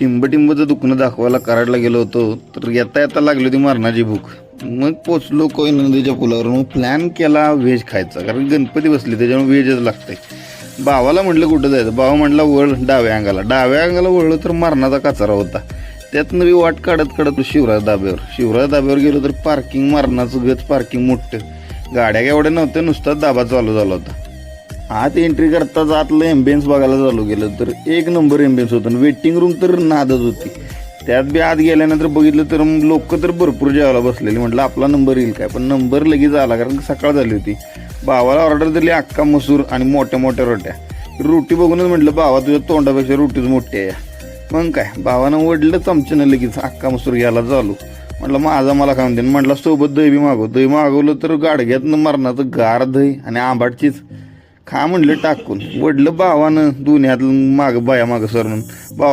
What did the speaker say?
टिंबटिंबचं दुखणं दाखवायला कराडला गेलो होतो तर येता येता लागली होती मरणाची भूक. मग पोचलो कोय नदीच्या पुलावर मग प्लॅन केला व्हेज खायचा कारण गणपती बसली त्याच्यामुळे व्हेजच लागते भावाला म्हटलं कुठं जायचं? भावा म्हटला वळ डाव्या अंगाला. डाव्या अंगाला वळलं तर मरणाचा कचरा होता. त्यातनं मी वाट काढत काढत शिवराज दाब्यावर. शिवराज दाब्यावर गेलो तर पार्किंग मरणाचं गच पार्किंग मोठं. गाड्या काय एवढ्या नव्हत्या नुसताच दाबा चालू झाला होता. आत एंट्री करताच आतलं एम्बियन्स बघायला चालू केलं. तर एक नंबर एम्बियन्स होतं वेटिंग रूम तर नादच होती. त्यात बी आत गेल्यानंतर बघितलं तर लोक तर भरपूर जेवायला बसलेली. म्हटलं आपला नंबर येईल काय? पण नंबर लगेच आला कारण सकाळ झाली होती. भावाला ऑर्डर दिली अक्का मसूर आणि मोठ्या मोठ्या रोट्या. रोटी बघूनच म्हटलं भावा तुझ्या तोंडापेक्षा रोटीच मोठी आहे. मग काय भावानं वडलं चमच्यानं लगेच अक्का मसूर घ्यायला चालू. म्हटलं माझा मला खाऊन देईन म्हटलं सोबत दही बी मागव. दही मागवलं तर गाडग्यातनं मरणाचं गार दही आणि आंबाटचीच. खा म्हणलं टाकून. वडलं भावानं दोन्ही हात माग बाया मागं म्हणून. भावाला